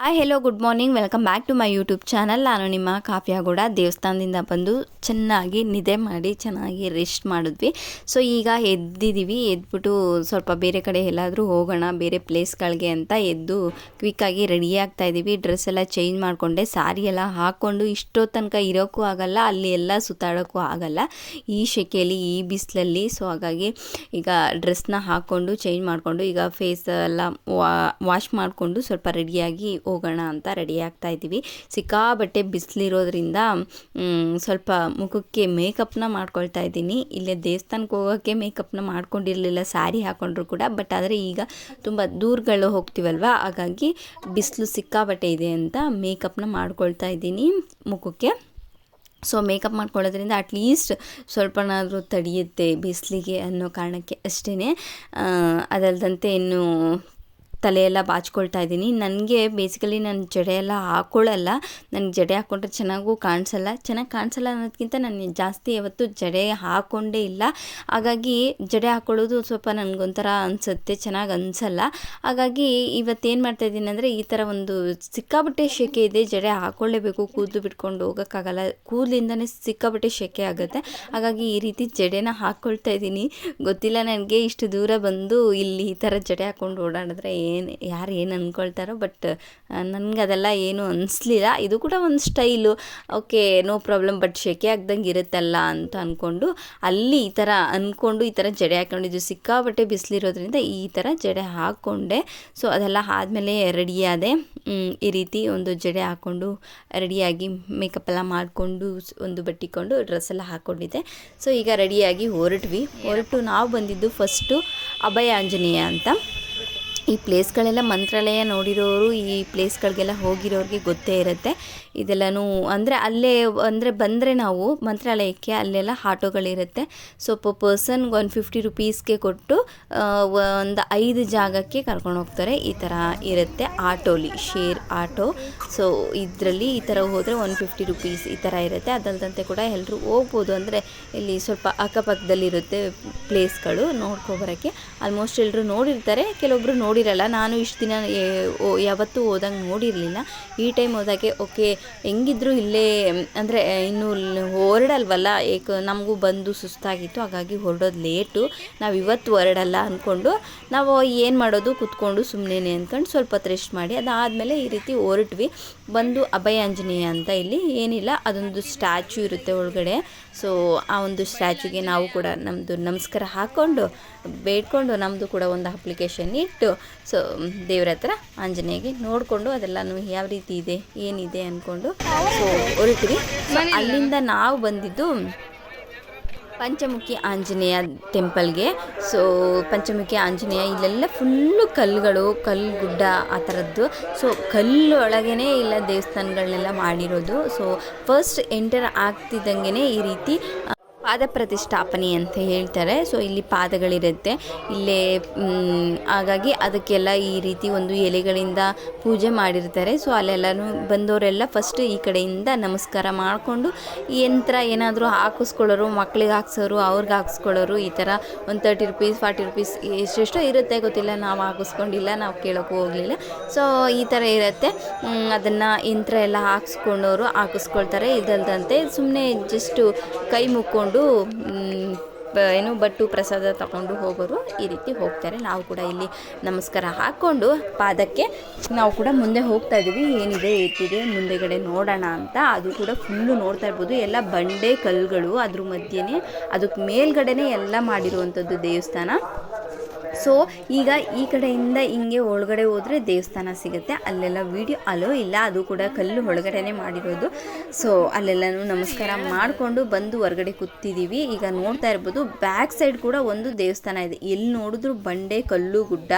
Hi hello good morning welcome back to my YouTube channel ನಾನು ನಿಮ್ಮ ಕಾವ್ಯಗೌಡ. ದೇವಸ್ಥಾನದಿಂದ ಬಂದು ಚೆನ್ನಾಗಿ ನಿದ್ದೆ ಮಾಡಿ, ಚೆನ್ನಾಗಿ ರೆಸ್ಟ್ ಮಾಡಿದ್ವಿ. ಸೊ ಈಗ ಎದ್ದಿದ್ದೀವಿ ಎದ್ಬಿಟ್ಟು ಸ್ವಲ್ಪ ಬೇರೆ ಕಡೆ ಎಲ್ಲಾದರೂ ಹೋಗೋಣ, ಬೇರೆ ಪ್ಲೇಸ್ಗಳಿಗೆ ಅಂತ ಎದ್ದು ಕ್ವಿಕ್ಕಾಗಿ ರೆಡಿ ಆಗ್ತಾ ಇದ್ದೀವಿ ಡ್ರೆಸ್ ಎಲ್ಲ ಚೇಂಜ್ ಮಾಡಿಕೊಂಡೆ. ಸಾರಿ ಎಲ್ಲ ಹಾಕ್ಕೊಂಡು ಇಷ್ಟೋ ತನಕ ಇರೋಕ್ಕೂ ಆಗಲ್ಲ, ಅಲ್ಲಿ ಎಲ್ಲ ಸುತ್ತಾಡೋಕ್ಕೂ ಆಗಲ್ಲ. ಈ ಶೆಕೆಯಲ್ಲಿ ಈ ಬಿಸಿಲಲ್ಲಿ ಸೊ ಹಾಗಾಗಿ ಈಗ ಡ್ರೆಸ್ನ ಹಾಕ್ಕೊಂಡು ಚೇಂಜ್ ಮಾಡಿಕೊಂಡು, ಈಗ ಫೇಸ್ ಎಲ್ಲ ವಾಶ್ ಮಾಡಿಕೊಂಡು ಸ್ವಲ್ಪ ರೆಡಿಯಾಗಿ ಹೋಗೋಣ ಅಂತ ರೆಡಿ ಆಗ್ತಾ ಇದ್ದೀವಿ. ಸಿಕ್ಕಾಬಟ್ಟೆ ಬಿಸಿಲಿರೋದ್ರಿಂದ ಸ್ವಲ್ಪ ಮುಖಕ್ಕೆ ಮೇಕಪ್ನ ಮಾಡ್ಕೊಳ್ತಾ ಇದ್ದೀನಿ. ಇಲ್ಲೇ ದೇವಸ್ಥಾನಕ್ಕೆ ಹೋಗೋಕ್ಕೆ ಮೇಕಪ್ನ ಮಾಡ್ಕೊಂಡಿರಲಿಲ್ಲ ಸ್ಯಾರಿ ಹಾಕೊಂಡ್ರು ಕೂಡ. ಬಟ್ ಆದರೆ ಈಗ ತುಂಬ ದೂರಗಳು ಹೋಗ್ತೀವಲ್ವ? ಹಾಗಾಗಿ ಬಿಸಿಲು ಸಿಕ್ಕಾಬಟ್ಟೆ ಇದೆ ಅಂತ ಮೇಕಪ್ನ ಮಾಡ್ಕೊಳ್ತಾ ಇದ್ದೀನಿ ಮುಖಕ್ಕೆ. ಸೊ, ಮೇಕಪ್ ಮಾಡ್ಕೊಳ್ಳೋದ್ರಿಂದ ಅಟ್ಲೀಸ್ಟ್ ಸ್ವಲ್ಪನಾದರೂ ತಡೆಯುತ್ತೆ ಬಿಸಿಲಿಗೆ ಅನ್ನೋ ಕಾರಣಕ್ಕೆ ಅಷ್ಟೇ ಅದಲ್ಲದಂತೆ ಇನ್ನು ತಲೆಯೆಲ್ಲ ಬಾಚ್ಕೊಳ್ತಾ ಇದ್ದೀನಿ. ನನಗೆ ಬೇಸಿಕಲಿ ನಾನು ಜಡೆ ಎಲ್ಲ ಹಾಕ್ಕೊಳ್ಳಲ್ಲ ನನಗೆ ಜಡೆ ಹಾಕ್ಕೊಂಡ್ರೆ ಚೆನ್ನಾಗೂ ಕಾಣಿಸಲ್ಲ. ಚೆನ್ನಾಗಿ ಕಾಣಿಸಲ್ಲ ಅನ್ನೋದಕ್ಕಿಂತ ನಾನು ಜಾಸ್ತಿ ಯಾವತ್ತು ಜಡೆ ಹಾಕ್ಕೊಂಡೇ ಇಲ್ಲ. ಹಾಗಾಗಿ ಜಡೆ ಹಾಕ್ಕೊಳ್ಳೋದು ಸ್ವಲ್ಪ ನನಗೊಂಥರ ಅನಿಸುತ್ತೆ, ಚೆನ್ನಾಗಿ ಅನಿಸಲ್ಲ. ಹಾಗಾಗಿ ಇವತ್ತೇನು ಮಾಡ್ತಾಯಿದ್ದೀನಿ ಅಂದರೆ ಈ ಥರ ಒಂದು ಸಿಕ್ಕಾಬಟ್ಟೆ ಶೆಕೆ ಇದೆ. ಜಡೆ ಹಾಕ್ಕೊಳ್ಳೇಬೇಕು ಕೂದಲು ಬಿಟ್ಕೊಂಡು ಹೋಗೋಕ್ಕಾಗಲ್ಲ. ಕೂದಲಿಂದನೇ ಸಿಕ್ಕಾಬಟ್ಟೆ ಶೆಕೆ ಆಗುತ್ತೆ. ಹಾಗಾಗಿ ಈ ರೀತಿ ಜಡೆನ ಹಾಕ್ಕೊಳ್ತಾ ಇದ್ದೀನಿ. ಗೊತ್ತಿಲ್ಲ ನನಗೆ ಇಷ್ಟು ದೂರ ಬಂದು ಇಲ್ಲಿ ಈ ಥರ ಜಡೆ ಹಾಕ್ಕೊಂಡು ಓಡಾಡಿದ್ರೆ ಏನು, ಯಾರು ಏನು ಅಂದ್ಕೊಳ್ತಾರೋ ಬಟ್ ನನಗೆ ಅದೆಲ್ಲ ಏನು ಅನಿಸ್ಲಿಲ್ಲ. ಇದು ಕೂಡ ಒಂದು style. Okay, no problem, but ಶೆಕೆ ಆಗ್ದಂಗೆ ಇರುತ್ತಲ್ಲ ಅಂತ ಅಂದ್ಕೊಂಡು ಅಲ್ಲಿ ಈ ಥರ ಅಂದ್ಕೊಂಡು ಈ ಥರ ಜಡೆ ಹಾಕ್ಕೊಂಡಿದ್ದು ಸಿಕ್ಕಾಬಟ್ಟೆ ಬಿಸಿಲಿರೋದ್ರಿಂದ ಈ ಥರ ಜಡೆ ಹಾಕ್ಕೊಂಡೆ ಸೊ ಅದೆಲ್ಲ ಆದಮೇಲೆ ರೆಡಿಯಾದೆ ಈ ರೀತಿ ಒಂದು ಜಡೆ ಹಾಕ್ಕೊಂಡು ರೆಡಿಯಾಗಿ ಮೇಕಪ್ ಎಲ್ಲ ಮಾಡಿಕೊಂಡು ಒಂದು ಬಟ್ಟಿಕೊಂಡು ಡ್ರೆಸ್ ಎಲ್ಲ ಹಾಕ್ಕೊಂಡಿದ್ದೆ ಸೊ ಈಗ ರೆಡಿಯಾಗಿ ಹೊರಟ್ವಿ. ಹೊರಟು ನಾವು ಬಂದಿದ್ದು ಫಸ್ಟು ಅಭಯ ಆಂಜನೇಯ ಅಂತ. ಈ ಪ್ಲೇಸ್ಗಳೆಲ್ಲ ಮಂತ್ರಾಲಯ ನೋಡಿರೋರು, ಈ ಪ್ಲೇಸ್ಗಳಿಗೆಲ್ಲ ಹೋಗಿರೋರಿಗೆ ಗೊತ್ತೇ ಇರುತ್ತೆ. ಇದೆಲ್ಲನೂ ಅಂದರೆ ಅಲ್ಲೇ, ಅಂದರೆ ಬಂದರೆ ನಾವು ಮಂತ್ರಾಲಯಕ್ಕೆ ಅಲ್ಲೆಲ್ಲ ಆಟೋಗಳಿರುತ್ತೆ. ಸೊ ಪ ಪರ್ಸನ್ಗೆ ಒನ್ ಫಿಫ್ಟಿ ರುಪೀಸ್ಗೆ ಕೊಟ್ಟು ಒಂದು ಐದು ಜಾಗಕ್ಕೆ ಕರ್ಕೊಂಡು ಹೋಗ್ತಾರೆ. ಈ ಥರ ಇರುತ್ತೆ ಆಟೋಲಿ ಶೇರ್ ಆಟೋ. ಸೊ, ಇದರಲ್ಲಿ ಈ ಥರ ಹೋದರೆ ಒನ್ ಫಿಫ್ಟಿ ರುಪೀಸ್ ಈ ಥರ ಇರುತ್ತೆ. ಅದಲ್ಲದಂತೆ ಕೂಡ ಎಲ್ಲರೂ ಹೋಗ್ಬೋದು. ಅಂದರೆ ಇಲ್ಲಿ ಸ್ವಲ್ಪ ಅಕ್ಕಪಕ್ಕದಲ್ಲಿರುತ್ತೆ ಪ್ಲೇಸ್ಗಳು ನೋಡ್ಕೊಬರೋಕ್ಕೆ ಆಲ್ಮೋಸ್ಟ್ ಎಲ್ಲರೂ ನೋಡಿರ್ತಾರೆ. ಕೆಲವೊಬ್ಬರು ನೋಡಿರಲ್ಲ, ನಾನು ಇಷ್ಟು ದಿನ ಯಾವತ್ತೂ ಹೋದಂಗೆ ನೋಡಿರಲಿಲ್ಲ. ಈ ಟೈಮ್ ಹೋದಾಗೆ, ಓಕೆ, ಹೆಂಗಿದ್ರು ಇಲ್ಲೇ, ಅಂದರೆ ಇನ್ನು ಹೊರಡಲ್ವಲ್ಲ, ಏಕೆ, ನಮಗೂ ಬಂದು ಸುಸ್ತಾಗಿತ್ತು, ಹಾಗಾಗಿ ಹೊರಡೋದು ಲೇಟು. ನಾವು ಇವತ್ತು ಹೊರಡಲ್ಲ ಅಂದ್ಕೊಂಡು ನಾವು ಏನು ಮಾಡೋದು ಕುತ್ಕೊಂಡು ಸುಮ್ಮನೆ ಅಂದ್ಕೊಂಡು ಸ್ವಲ್ಪ ಹೊತ್ತು ರೆಸ್ಟ್ ಮಾಡಿ, ಅದಾದಮೇಲೆ ಈ ರೀತಿ ಹೊರಟ್ವಿ. ಬಂದು ಅಭಯಾಂಜನೇಯ ಅಂತ ಇಲ್ಲಿ, ಏನಿಲ್ಲ, ಅದೊಂದು ಸ್ಟ್ಯಾಚು ಇರುತ್ತೆ ಒಳಗಡೆ. ಸೊ, ಆ ಒಂದು ಸ್ಟ್ಯಾಚುಗೆ ನಾವು ಕೂಡ ನಮ್ಮದು ನಮಸ್ಕಾರ ಹಾಕ್ಕೊಂಡು ಬೇಡ್ಕೊಂಡು ನಮ್ಮದು ಕೂಡ ಒಂದು ಅಪ್ಲಿಕೇಶನ್ ಇಟ್ಟು ಸೊ ದೇವ್ರ ಹತ್ರ ಆಂಜನೇಯಗೆ ನೋಡಿಕೊಂಡು ಅದೆಲ್ಲನೂ ಯಾವ ರೀತಿ ಇದೆ ಏನಿದೆ ಅಂದ್ಕೊಂಡು ಸೊ ಹೊರಟಿವಿ. ಅಲ್ಲಿಂದ ನಾವು ಬಂದಿದ್ದು ಪಂಚಮುಖಿ ಆಂಜನೇಯ ಟೆಂಪಲ್ಗೆ. ಸೊ ಪಂಚಮುಖಿ ಆಂಜನೇಯ ಇಲ್ಲೆಲ್ಲ ಫುಲ್ಲು ಕಲ್ಲುಗಳು ಕಲ್ಲು ಗುಡ್ಡ ಆ ಥರದ್ದು. ಸೊ ಕಲ್ಲು ಒಳಗೇ ಇಲ್ಲ ದೇವಸ್ಥಾನಗಳನ್ನೆಲ್ಲ ಮಾಡಿರೋದು. ಸೊ ಫಸ್ಟ್ ಎಂಟರ್ ಆಗ್ತಿದ್ದಂಗೆ ಈ ರೀತಿ ಪಾದ ಪ್ರತಿಷ್ಠಾಪನೆ ಅಂತ ಹೇಳ್ತಾರೆ. ಸೊ ಇಲ್ಲಿ ಪಾದಗಳಿರುತ್ತೆ. ಇಲ್ಲೇ ಹಾಗಾಗಿ ಅದಕ್ಕೆಲ್ಲ ಈ ರೀತಿ ಒಂದು ಎಲೆಗಳಿಂದ ಪೂಜೆ ಮಾಡಿರ್ತಾರೆ. ಸೊ ಅಲ್ಲೆಲ್ಲನೂ ಬಂದವರೆಲ್ಲ ಫಸ್ಟ್ ಈ ಕಡೆಯಿಂದ ನಮಸ್ಕಾರ ಮಾಡಿಕೊಂಡು ಯಂತ್ರ ಏನಾದರೂ ಹಾಕಿಸ್ಕೊಳ್ಳೋರು, ಮಕ್ಳಿಗೆ ಹಾಕ್ಸೋರು, ಅವ್ರಿಗೆ ಹಾಕ್ಸ್ಕೊಳ್ಳೋರು, ಈ ಥರ ಒಂದು ತರ್ಟಿ ರುಪೀಸ್ ಫಾರ್ಟಿ ರುಪೀಸ್ ಎಷ್ಟೆಷ್ಟೋ ಇರುತ್ತೆ ಗೊತ್ತಿಲ್ಲ. ನಾವು ಹಾಕಿಸ್ಕೊಂಡಿಲ್ಲ, ನಾವು ಕೇಳೋಕ್ಕೂ ಹೋಗಲಿಲ್ಲ. ಸೊ ಈ ಥರ ಇರುತ್ತೆ. ಅದನ್ನು ಯಂತ್ರ ಎಲ್ಲ ಹಾಕ್ಸ್ಕೊಂಡವರು ಹಾಕಿಸ್ಕೊಳ್ತಾರೆ. ಇದಲ್ದಂತೆ ಸುಮ್ಮನೆ ಜಸ್ಟು ಕೈ ಮುಕ್ಕೊಂಡು ಏನು ಬಟ್ಟು ಪ್ರಸಾದ ತಗೊಂಡು ಹೋಗೋರು ಈ ರೀತಿ ಹೋಗ್ತಾರೆ. ನಾವು ಕೂಡ ಇಲ್ಲಿ ನಮಸ್ಕಾರ ಹಾಕ್ಕೊಂಡು ಪಾದಕ್ಕೆ ನಾವು ಕೂಡ ಮುಂದೆ ಹೋಗ್ತಾ ಇದ್ದೀವಿ. ಏನಿದೆ, ಏತಿದೆ, ಮುಂದೆಗಡೆ ನೋಡೋಣ ಅಂತ. ಅದು ಕೂಡ ಫುಲ್ಲು ನೋಡ್ತಾ ಇರ್ಬೋದು. ಎಲ್ಲ ಬಂಡೆ ಕಲ್ಲುಗಳು ಅದ್ರ ಮಧ್ಯೆನೇ, ಅದಕ್ಕೆ ಮೇಲ್ಗಡೆನೇ ಎಲ್ಲ ಮಾಡಿರುವಂಥದ್ದು ದೇವಸ್ಥಾನ. ಸೊ ಈಗ ಈ ಕಡೆಯಿಂದ ಹಿಂಗೆ ಒಳಗಡೆ ಹೋದರೆ ದೇವಸ್ಥಾನ ಸಿಗುತ್ತೆ. ಅಲ್ಲೆಲ್ಲ ವೀಡಿಯೋ ಅಲೋ ಇಲ್ಲ, ಅದು ಕೂಡ ಕಲ್ಲು ಒಳಗಡೆನೆ ಮಾಡಿರೋದು. ಸೊ ಅಲ್ಲೆಲ್ಲನೂ ನಮಸ್ಕಾರ ಮಾಡಿಕೊಂಡು ಬಂದು ಹೊರಗಡೆ ಕೂತಿದ್ದೀವಿ ಈಗ ನೋಡ್ತಾ ಇರ್ಬೋದು ಬ್ಯಾಕ್ ಸೈಡ್ ಕೂಡ ಒಂದು ದೇವಸ್ಥಾನ ಇದೆ. ಎಲ್ಲಿ ನೋಡಿದ್ರು ಬಂಡೆ, ಕಲ್ಲು, ಗುಡ್ಡ.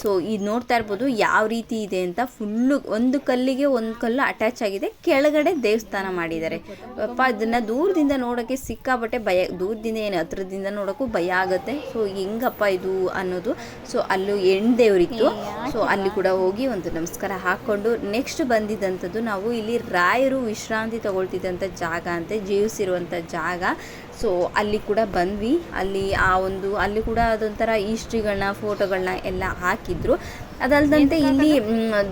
ಸೊ ಇದು ನೋಡ್ತಾ ಇರ್ಬೋದು ಯಾವ ರೀತಿ ಇದೆ ಅಂತ ಫುಲ್ಲು ಒಂದು ಕಲ್ಲಿಗೆ ಒಂದು ಕಲ್ಲು ಅಟ್ಯಾಚ್ ಆಗಿದೆ. ಕೆಳಗಡೆ ದೇವಸ್ಥಾನ ಮಾಡಿದ್ದಾರೆ. ಅಪ್ಪ ಅದನ್ನು ದೂರದಿಂದ ನೋಡೋಕ್ಕೆ ಸಿಕ್ಕಾಬಟ್ಟೆ ಭಯ. ದೂರದಿಂದ ಏನು, ಹತ್ರದಿಂದ ನೋಡೋಕ್ಕೂ ಭಯ ಆಗುತ್ತೆ. ಸೊ ಹೆಂಗಪ್ಪ ಇದು ಅನ್ನೋದು ಸೊ ಅಲ್ಲೂ ಹೆಣ್ಣು ದೇವರಿತ್ತು. ಸೊ ಅಲ್ಲಿ ಕೂಡ ಹೋಗಿ ಒಂದು ನಮಸ್ಕಾರ ಹಾಕ್ಕೊಂಡು ನೆಕ್ಸ್ಟ್ ಬಂದಿದ್ದಂಥದ್ದು ನಾವು ಇಲ್ಲಿ ರಾಯರು ವಿಶ್ರಾಂತಿ ತಗೊಳ್ತಿದ್ದಂಥ ಜಾಗ ಅಂತೆ ಜೀವಿಸಿರುವಂಥ ಜಾಗ. ಸೊ ಅಲ್ಲಿ ಕೂಡ ಬಂದ್ವಿ. ಅಲ್ಲಿ ಆ ಒಂದು ಅಲ್ಲಿ ಕೂಡ ಅದೊಂಥರ ಈಸ್ಟ್ರಿಗಳನ್ನ ಫೋಟೋಗಳನ್ನ ಎಲ್ಲ ಹಾಕಿದ್ರು. ಅದಲ್ದಂತೆ ಇಲ್ಲಿ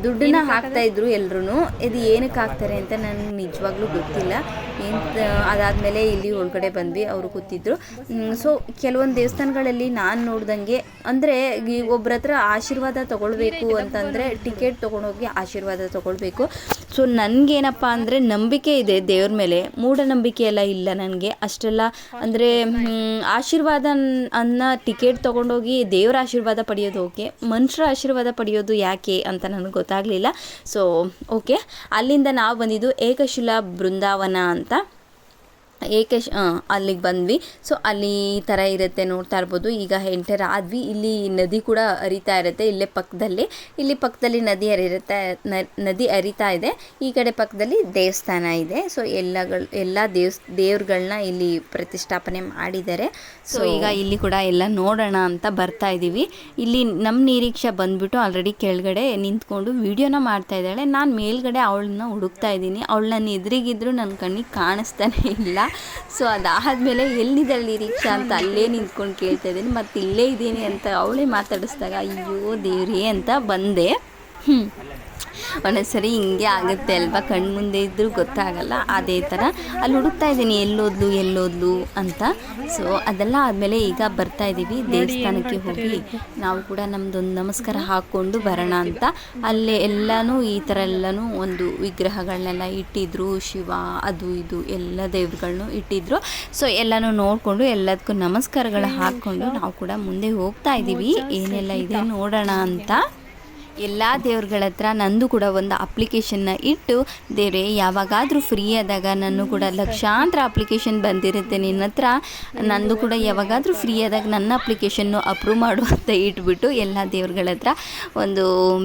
ದುಡ್ಡನ್ನ ಹಾಕ್ತಾ ಇದ್ರು ಎಲ್ಲರೂ ಇದು ಏನಕ್ಕೆ ಹಾಕ್ತಾರೆ ಅಂತ ನನಗೆ ನಿಜವಾಗ್ಲೂ ಗೊತ್ತಿಲ್ಲ. ಏನು ಅದಾದಮೇಲೆ ಇಲ್ಲಿ ಒಳಗಡೆ ಬಂದ್ವಿ ಅವರು ಕೂತಿದ್ರು. ಸೊ ಕೆಲವೊಂದು ದೇವಸ್ಥಾನಗಳಲ್ಲಿ ನಾನು ನೋಡ್ದಂಗೆ ಅಂದರೆ ಒಬ್ಬರ ಹತ್ರ ಆಶೀರ್ವಾದ ತಗೊಳ್ಬೇಕು ಅಂತಂದರೆ ಟಿಕೆಟ್ ತೊಗೊಂಡೋಗಿ ಆಶೀರ್ವಾದ ತಗೊಳ್ಬೇಕು. ಸೊ ನನಗೇನಪ್ಪ ಅಂದರೆ ನಂಬಿಕೆ ಇದೆ ದೇವ್ರ ಮೇಲೆ. ಮೂಢನಂಬಿಕೆ ಎಲ್ಲ ಇಲ್ಲ ನನಗೆ. ಅಷ್ಟೆಲ್ಲ ಅಂದರೆ ಆಶೀರ್ವಾದ ಅನ್- ಅನ್ನ ಟಿಕೆಟ್ ತೊಗೊಂಡೋಗಿ ದೇವರ ಆಶೀರ್ವಾದ ಪಡೆಯೋದು ಓಕೆ ಮನುಷ್ಯರ ಆಶೀರ್ವಾದ ಪಡೆಯೋದು ಯಾಕೆ ಅಂತ ನನಗೆ ಗೊತ್ತಾಗಲಿಲ್ಲ. ಸೊ ಓಕೆ ಅಲ್ಲಿಂದ ನಾವು ಬಂದಿದ್ದು ಏಕಶಿಲಾ ಬೃಂದಾವನ ಅಂತ. ಏಕಶ್ ಅಲ್ಲಿಗೆ ಬಂದ್ವಿ. ಸೊ ಅಲ್ಲಿ ಈ ಥರ ಇರುತ್ತೆ ನೋಡ್ತಾ ಇರ್ಬೋದು. ಈಗ ಎಂಟರ್ ಆದ್ವಿ. ಇಲ್ಲಿ ನದಿ ಕೂಡ ಹರಿತಾ ಇರುತ್ತೆ. ಇಲ್ಲೇ ಪಕ್ಕದಲ್ಲಿ. ಇಲ್ಲಿ ಪಕ್ಕದಲ್ಲಿ ನದಿ ಹರಿರುತ್ತೆ ನದಿ ಹರಿತಾ ಇದೆ. ಈ ಕಡೆ ಪಕ್ಕದಲ್ಲಿ ದೇವಸ್ಥಾನ ಇದೆ. ಸೊ ಎಲ್ಲಗಳು, ಎಲ್ಲ ದೇವ್ಸ್ ದೇವ್ರುಗಳನ್ನ ಇಲ್ಲಿ ಪ್ರತಿಷ್ಠಾಪನೆ ಮಾಡಿದ್ದಾರೆ. ಸೊ ಈಗ ಇಲ್ಲಿ ಕೂಡ ಎಲ್ಲ ನೋಡೋಣ ಅಂತ ಬರ್ತಾ ಇದ್ದೀವಿ ಇಲ್ಲಿ ನಮ್ಮ ನಿರೀಕ್ಷೆ ಬಂದ್ಬಿಟ್ಟು ಆಲ್ರೆಡಿ ಕೆಳಗಡೆ ನಿಂತ್ಕೊಂಡು ವಿಡಿಯೋನ ಮಾಡ್ತಾ ಇದ್ದಾಳೆ. ನಾನು ಮೇಲ್ಗಡೆ ಅವಳನ್ನ ಹುಡುಕ್ತಾ ಇದ್ದೀನಿ. ಅವಳು ನನ್ನ ಎದುರಿಗಿದ್ರು ನನ್ನ ಕಣ್ಣಿಗೆ ಕಾಣಿಸ್ತಾನೆ ಇಲ್ಲ. ಸೊ ಅದಾದಮೇಲೆ ಎಲ್ಲಿದ್ದಾಳೆ ರಿಕ್ಷಾ ಅಂತ ಅಲ್ಲೇ ನಿಂತ್ಕೊಂಡು ಕೇಳ್ತಾ ಇದ್ದೀನಿ. ಮತ್ತು ಇಲ್ಲೇ ಇದ್ದೀನಿ ಅಂತ ಅವಳೇ ಮಾತಾಡಿಸ್ದಾಗ, ಅಯ್ಯೋ ದೇವ್ರಿ ಅಂತ ಬಂದೆ. ಹ್ಞೂ ಒಂದೊಂದ್ಸರಿ ಹಿಂಗೆ ಆಗುತ್ತೆ ಅಲ್ವಾ? ಕಣ್ಣು ಮುಂದೆ ಇದ್ದರೂ ಗೊತ್ತಾಗಲ್ಲ ಅದೇ ಥರ. ಅಲ್ಲಿ ಹುಡುಕ್ತಾ ಇದ್ದೀನಿ ಎಲ್ಲೋದ್ಲು ಎಲ್ಲೋದ್ಲು ಅಂತ. ಸೊ ಅದೆಲ್ಲ ಆದಮೇಲೆ ಈಗ ಬರ್ತಾ ಇದ್ದೀವಿ ದೇವಸ್ಥಾನಕ್ಕೆ ಹೋಗಿ ನಾವು ಕೂಡ ನಮ್ಮದೊಂದು ನಮಸ್ಕಾರ ಹಾಕ್ಕೊಂಡು ಬರೋಣ ಅಂತ. ಅಲ್ಲೇ ಎಲ್ಲನೂ ಈ ಥರ ಎಲ್ಲನೂ ಒಂದು ವಿಗ್ರಹಗಳನ್ನೆಲ್ಲ ಇಟ್ಟಿದ್ರು ಶಿವ ಅದು ಇದು ಎಲ್ಲ ದೇವ್ರುಗಳ್ನು ಇಟ್ಟಿದ್ರು. ಸೊ ಎಲ್ಲನೂ ನೋಡಿಕೊಂಡು ಎಲ್ಲದಕ್ಕೂ ನಮಸ್ಕಾರಗಳು ಹಾಕ್ಕೊಂಡು ನಾವು ಕೂಡ ಮುಂದೆ ಹೋಗ್ತಾ ಇದ್ದೀವಿ. ಏನೆಲ್ಲ ಇದೆ ನೋಡೋಣ ಅಂತ. ಎಲ್ಲ ದೇವ್ರಗಳ ಹತ್ರ ನಂದು ಕೂಡ ಒಂದು ಅಪ್ಲಿಕೇಶನ್ನ ಇಟ್ಟು ದೇವ್ರೆ ಯಾವಾಗಾದರೂ ಫ್ರೀ ಆದಾಗ ನಾನು ಕೂಡ ಲಕ್ಷಾಂತರ ಅಪ್ಲಿಕೇಶನ್ ಬಂದಿರುತ್ತೆ ನಿನ್ನ ಹತ್ರ. ನಂದು ಕೂಡ ಯಾವಾಗಾದರೂ ಫ್ರೀ ಆದಾಗ ನನ್ನ ಅಪ್ಲಿಕೇಶನ್ನು ಅಪ್ರೂವ್ ಮಾಡು ಅಂತ ಇಟ್ಬಿಟ್ಟು ಎಲ್ಲ ದೇವ್ರಗಳ ಹತ್ರ ಒಂದು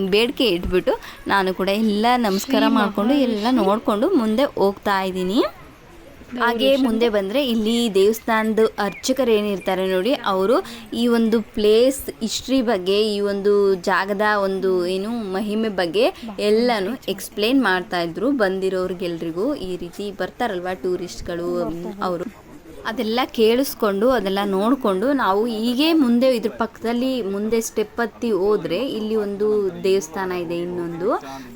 ಬೇಡಿಕೆ ಇಟ್ಬಿಟ್ಟು ನಾನು ಕೂಡ ಎಲ್ಲ ನಮಸ್ಕಾರ ಮಾಡಿಕೊಂಡು ಎಲ್ಲ ನೋಡಿಕೊಂಡು ಮುಂದೆ ಹೋಗ್ತಾ ಇದ್ದೀನಿ. ಹಾಗೆ ಮುಂದೆ ಬಂದರೆ ಇಲ್ಲಿ ದೇವಸ್ಥಾನದ ಅರ್ಚಕರು ಏನಿರ್ತಾರೆ ನೋಡಿ ಅವರು ಈ ಒಂದು ಪ್ಲೇಸ್ ಹಿಸ್ಟ್ರಿ ಬಗ್ಗೆ ಈ ಒಂದು ಜಾಗದ ಒಂದು ಏನು ಮಹಿಮೆ ಬಗ್ಗೆ ಎಲ್ಲನೂ ಎಕ್ಸ್ಪ್ಲೇನ್ ಮಾಡ್ತಾ ಇದ್ರು. ಬಂದಿರೋರಿಗೆಲ್ರಿಗೂ ಈ ರೀತಿ ಬರ್ತಾರಲ್ವಾ ಟೂರಿಸ್ಟ್ಗಳು ಅವರು. ಅದೆಲ್ಲ ಕೇಳಿಸ್ಕೊಂಡು, ಅದೆಲ್ಲ ನೋಡಿಕೊಂಡು ನಾವು ಹೀಗೆ ಮುಂದೆ ಇದ್ರ ಪಕ್ಕದಲ್ಲಿ ಮುಂದೆ ಸ್ಟೆಪ್ ಹತ್ತಿ ಹೋದರೆ ಇಲ್ಲಿ ಒಂದು ದೇವಸ್ಥಾನ ಇದೆ ಇನ್ನೊಂದು.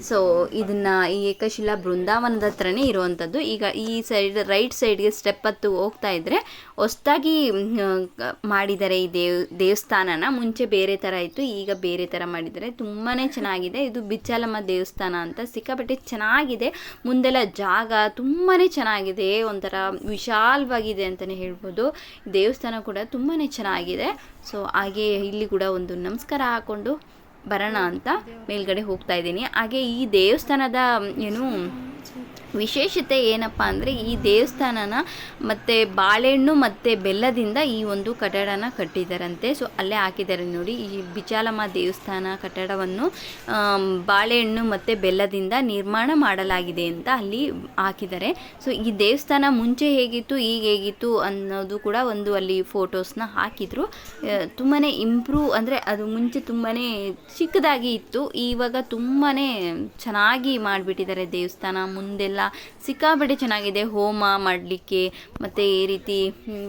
ಸೊ ಇದನ್ನ ಈ ಏಕಶಿಲಾ ಬೃಂದಾವನದ ಹತ್ರನೇ ಇರುವಂಥದ್ದು. ಈಗ ಈ ಸೈಡ್ ರೈಟ್ ಸೈಡ್ಗೆ ಸ್ಟೆಪ್ ಹತ್ತು ಹೋಗ್ತಾ ಇದ್ರೆ ಹೊಸ್ದಾಗಿ ಮಾಡಿದ್ದಾರೆ ಈ ದೇವ್, ದೇವಸ್ಥಾನನ, ಮುಂಚೆ ಬೇರೆ ಥರ ಇತ್ತು, ಈಗ ಬೇರೆ ಥರ ಮಾಡಿದ್ದಾರೆ ತುಂಬಾ ಚೆನ್ನಾಗಿದೆ. ಇದು ಬಿಚ್ಚಾಲಮ್ಮ ದೇವಸ್ಥಾನ ಅಂತ ಸಿಕ್ಕಾಪಟ್ಟೆ ಚೆನ್ನಾಗಿದೆ. ಮುಂದೆಲ್ಲ ಜಾಗ ತುಂಬಾ ಚೆನ್ನಾಗಿದೆ. ಒಂಥರ ವಿಶಾಲವಾಗಿದೆ ಅಂತಲೇ ಹೇಳ್ಬೋದು. ದೇವಸ್ಥಾನ ಕೂಡ ತುಂಬಾ ಚೆನ್ನಾಗಿದೆ. ಸೊ ಹಾಗೆ ಇಲ್ಲಿ ಕೂಡ ಒಂದು ನಮಸ್ಕಾರ ಹಾಕ್ಕೊಂಡು ಬರೋಣ ಅಂತ ಮೇಲ್ಗಡೆ ಹೋಗ್ತಾ ಇದ್ದೀನಿ. ಹಾಗೆ ಈ ದೇವಸ್ಥಾನದ, ಏನು ವಿಶೇಷತೆ ಏನಪ್ಪ ಅಂದರೆ ಈ ದೇವಸ್ಥಾನನ ಮತ್ತು ಬಾಳೆಹಣ್ಣು ಮತ್ತು ಬೆಲ್ಲದಿಂದ ಈ ಒಂದು ಕಟ್ಟಡನ ಕಟ್ಟಿದ್ದಾರಂತೆ ಸೊ ಅಲ್ಲೇ ಹಾಕಿದ್ದಾರೆ ನೋಡಿ. ಈ ಬಿಚಾಲಮ್ಮ ದೇವಸ್ಥಾನ ಕಟ್ಟಡವನ್ನು ಬಾಳೆಹಣ್ಣು ಮತ್ತು ಬೆಲ್ಲದಿಂದ ನಿರ್ಮಾಣ ಮಾಡಲಾಗಿದೆ ಅಂತ ಅಲ್ಲಿ ಹಾಕಿದ್ದಾರೆ. ಸೊ ಈ ದೇವಸ್ಥಾನ ಮುಂಚೆ ಹೇಗಿತ್ತು, ಈಗ ಹೇಗಿತ್ತು ಅನ್ನೋದು ಕೂಡ ಒಂದು ಅಲ್ಲಿ ಫೋಟೋಸ್ನ ಹಾಕಿದರು. ತುಂಬಾ ಇಂಪ್ರೂವ್ ಅಂದರೆ ಅದು ಮುಂಚೆ ತುಂಬಾ ಚಿಕ್ಕದಾಗಿ ಇತ್ತು. ಇವಾಗ ತುಂಬಾ ಚೆನ್ನಾಗಿ ಮಾಡಿಬಿಟ್ಟಿದ್ದಾರೆ ದೇವಸ್ಥಾನ ಮುಂದೆಲ್ಲ ಸಿಕ್ಕಾಪಟ್ಟೆ ಚೆನ್ನಾಗಿದೆ. ಹೋಮ ಮಾಡಲಿಕ್ಕೆ ಮತ್ತು ಈ ರೀತಿ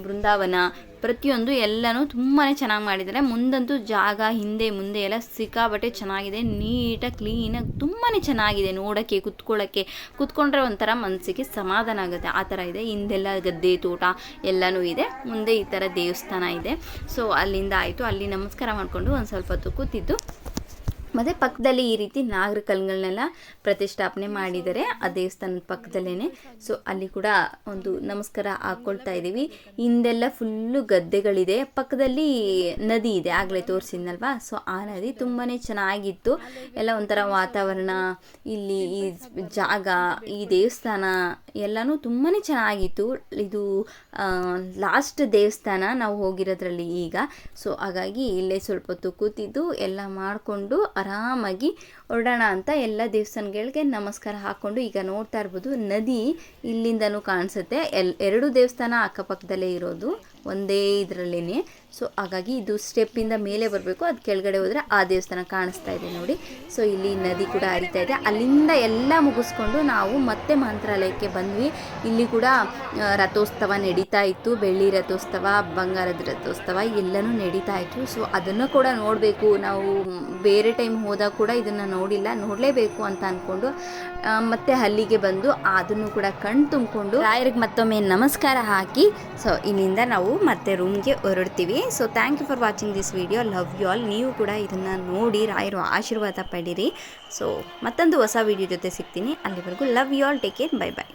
ಬೃಂದಾವನ ಪ್ರತಿಯೊಂದು ಎಲ್ಲನೂ ತುಂಬಾ ಚೆನ್ನಾಗಿ ಮಾಡಿದ್ದಾರೆ. ಮುಂದಂತೂ ಜಾಗ ಹಿಂದೆ ಮುಂದೆ ಎಲ್ಲ ಸಿಕ್ಕಾಪಟ್ಟೆ ಚೆನ್ನಾಗಿದೆ. ನೀಟಾಗಿ ಕ್ಲೀನಾಗಿ ತುಂಬಾ ಚೆನ್ನಾಗಿದೆ. ನೋಡೋಕ್ಕೆ, ಕುತ್ಕೊಳ್ಳೋಕ್ಕೆ, ಕುತ್ಕೊಂಡ್ರೆ ಒಂಥರ ಮನಸ್ಸಿಗೆ ಸಮಾಧಾನ ಆಗುತ್ತೆ. ಆ ಥರ ಇದೆ. ಹಿಂದೆಲ್ಲ ಗದ್ದೆ, ತೋಟ ಎಲ್ಲನೂ ಇದೆ. ಮುಂದೆ ಈ ಥರ ದೇವಸ್ಥಾನ ಇದೆ. ಸೊ ಅಲ್ಲಿಂದ ಆಯಿತು. ಅಲ್ಲಿ ನಮಸ್ಕಾರ ಮಾಡಿಕೊಂಡು ಒಂದು ಸ್ವಲ್ಪ ಹೊತ್ತು ಕೂತಿದ್ದು ಮತ್ತು ಪಕ್ಕದಲ್ಲಿ ಈ ರೀತಿ ನಾಗರ ಕಲ್ಲುಗಳನ್ನೆಲ್ಲ ಪ್ರತಿಷ್ಠಾಪನೆ ಮಾಡಿದ್ದಾರೆ. ಆ ದೇವಸ್ಥಾನದ ಪಕ್ಕದಲ್ಲೇ ಸೊ ಅಲ್ಲಿ ಕೂಡ ಒಂದು ನಮಸ್ಕಾರ ಹಾಕ್ಕೊಳ್ತಾ ಇದ್ದೀವಿ. ಹಿಂದೆಲ್ಲ ಫುಲ್ಲು ಗದ್ದೆಗಳಿದೆ. ಪಕ್ಕದಲ್ಲಿ ನದಿ ಇದೆ. ಆಗಲೇ ತೋರಿಸಿದ್ನಲ್ವಾ? ಸೊ ಆ ನದಿ ತುಂಬಾ ಚೆನ್ನಾಗಿತ್ತು. ಎಲ್ಲ ಒಂಥರ ವಾತಾವರಣ, ಇಲ್ಲಿ ಈ ಜಾಗ, ಈ ದೇವಸ್ಥಾನ ಎಲ್ಲನೂ ತುಂಬಾ ಚೆನ್ನಾಗಿತ್ತು. ಇದು ಲಾಸ್ಟ್ ದೇವಸ್ಥಾನ ನಾವು ಹೋಗಿರೋದ್ರಲ್ಲಿ ಈಗ. ಸೊ ಹಾಗಾಗಿ ಇಲ್ಲೇ ಸ್ವಲ್ಪ ಹೊತ್ತು ಕೂತಿದ್ದು, ಎಲ್ಲ ಮಾಡಿಕೊಂಡು ಆರಾಮಾಗಿ ಹೊರಡೋಣ ಅಂತ ಎಲ್ಲ ದೇವಸ್ಥಾನಗಳಿಗೆ ನಮಸ್ಕಾರ ಹಾಕ್ಕೊಂಡು ಈಗ ನೋಡ್ತಾ ಇರ್ಬೋದು. ನದಿ ಇಲ್ಲಿಂದನೂ ಕಾಣಿಸುತ್ತೆ. ಎಲ್, ಎರಡು ದೇವಸ್ಥಾನ ಅಕ್ಕಪಕ್ಕದಲ್ಲೇ ಇರೋದು. ಒಂದೇ ಇದರಲ್ಲೇ ಸೊ ಹಾಗಾಗಿ ಇದು ಸ್ಟೆಪ್ಪಿಂದ ಮೇಲೆ ಬರಬೇಕು. ಅದು ಕೆಳಗಡೆ ಹೋದರೆ ಆ ದೇವಸ್ಥಾನ ಕಾಣಿಸ್ತಾ ಇದೆ ನೋಡಿ. ಸೊ ಇಲ್ಲಿ ನದಿ ಕೂಡ ಹರಿತಾ ಇದೆ. ಅಲ್ಲಿಂದ ಎಲ್ಲ ಮುಗಿಸ್ಕೊಂಡು ನಾವು ಮತ್ತೆ ಮಂತ್ರಾಲಯಕ್ಕೆ ಬಂದ್ವಿ. ಇಲ್ಲಿ ಕೂಡ ರಥೋತ್ಸವ ನಡೀತಾ ಇತ್ತು. ಬೆಳ್ಳಿ ರಥೋತ್ಸವ, ಬಂಗಾರದ ರಥೋತ್ಸವ ಎಲ್ಲನೂ ನಡೀತಾ ಇತ್ತು. ಸೊ ಅದನ್ನು ಕೂಡ ನೋಡಬೇಕು. ನಾವು ಬೇರೆ ಟೈಮ್ ಹೋದಾಗ ಕೂಡ ಇದನ್ನು ನೋಡಿಲ್ಲ. ನೋಡಲೇಬೇಕು ಅಂತ ಅಂದ್ಕೊಂಡು ಮತ್ತೆ ಅಲ್ಲಿಗೆ ಬಂದು ಅದನ್ನು ಕೂಡ ಕಣ್ ತುಂಬಿಕೊಂಡು ರಾಯರಿಗೆ ಮತ್ತೊಮ್ಮೆ ನಮಸ್ಕಾರ ಹಾಕಿ ಸೊ ಇಲ್ಲಿಂದ ನಾವು ಮತ್ತೆ ರೂಮ್ಗೆ ಹೊರಡ್ತೀವಿ. So thank you for watching this video love you all ನೀವು ಕೂಡ ಇದನ್ನು ನೋಡಿ, ರಾಯರು ಆಶೀರ್ವಾದ ಪಡೀರಿ. ಸೊ ಮತ್ತೊಂದು ಹೊಸ ವಿಡಿಯೋ ಜೊತೆ ಸಿಗ್ತೀನಿ. ಅಲ್ಲಿವರೆಗೂ love you all take care bye bye